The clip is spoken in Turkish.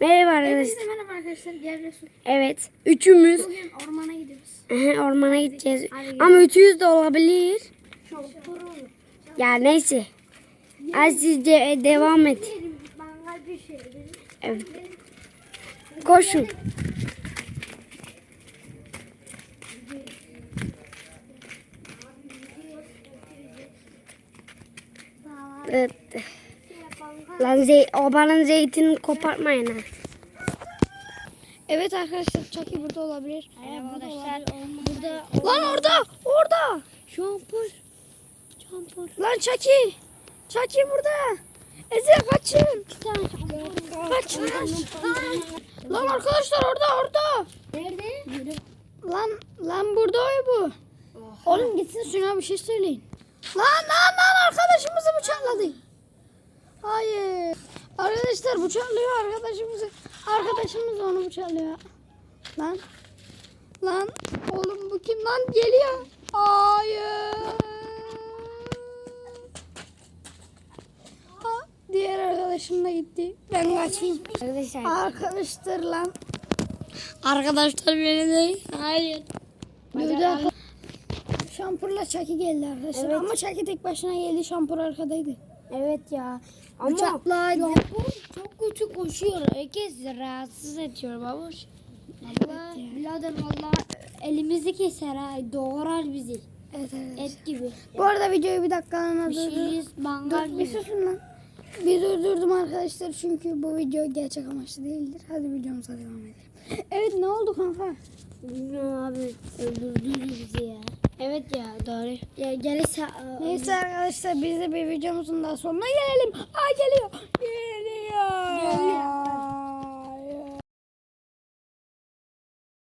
Merhaba arkadaşlar. Merhaba arkadaşlar. Gel Resul. Evet. Üçümüz Bugün ormana gidiyoruz. ormana gideceğiz. Ama üçüz de olabilir. Çok. Ya neyse. Az sizce e, devam et. Şey. Evet. Koşun. Evet. Lan zey obanın zeytinini kopartmayın ha. Evet arkadaşlar Chucky burada olabilir. Merhaba arkadaşlar. Burada. Lan orada. Orada. Şampur. Şampur. Lan Chucky. Chucky burada. Eze kaçın. Kaçın. Lan arkadaşlar orada orada. Nerede? Lan lan burada oy bu. Oğlum gitsin şuna bir şey söyleyin. Lan lan lan arkadaşımızı bıçakladı. Hayır. Arkadaşlar bıçaklıyor arkadaşımızı. Arkadaşımız onu bıçaklıyor. Lan. Lan oğlum bu kim lan geliyor. Hayır. Ha, diğer arkadaşım da gitti. Ben kaçayım. Arkadaşlar. Arkadaşlar lan. Arkadaşlar beni değil. Hayır. Şampurla Çaki geldi arkadaşlar. Evet. Ama Çaki tek başına geldi. Şampur arkadaydı. Evet ya. Ama Bıçaklaydı. Çok kötü koşuyor. Herkes rahatsız ediyor babuş. Valla birader valla elimizi keser ha. Doğrar bizi. Evet evet. Et gibi. Bu arada videoyu bir dakikalığına durdur. Pişiririz mangal Dur, bir gibi. susun lan. Bir durdurdum arkadaşlar çünkü bu video gerçek amaçlı değildir. Hadi videomuza devam edelim. Evet ne oldu kanka? Bilmiyorum abi. Öldürdüler bizi ya. Evet ya doğru. Ya gelirse Neyse arkadaşlar biz de bir videomuzun daha sonuna gelelim. Aa geliyor. Geliyor. Geliyor.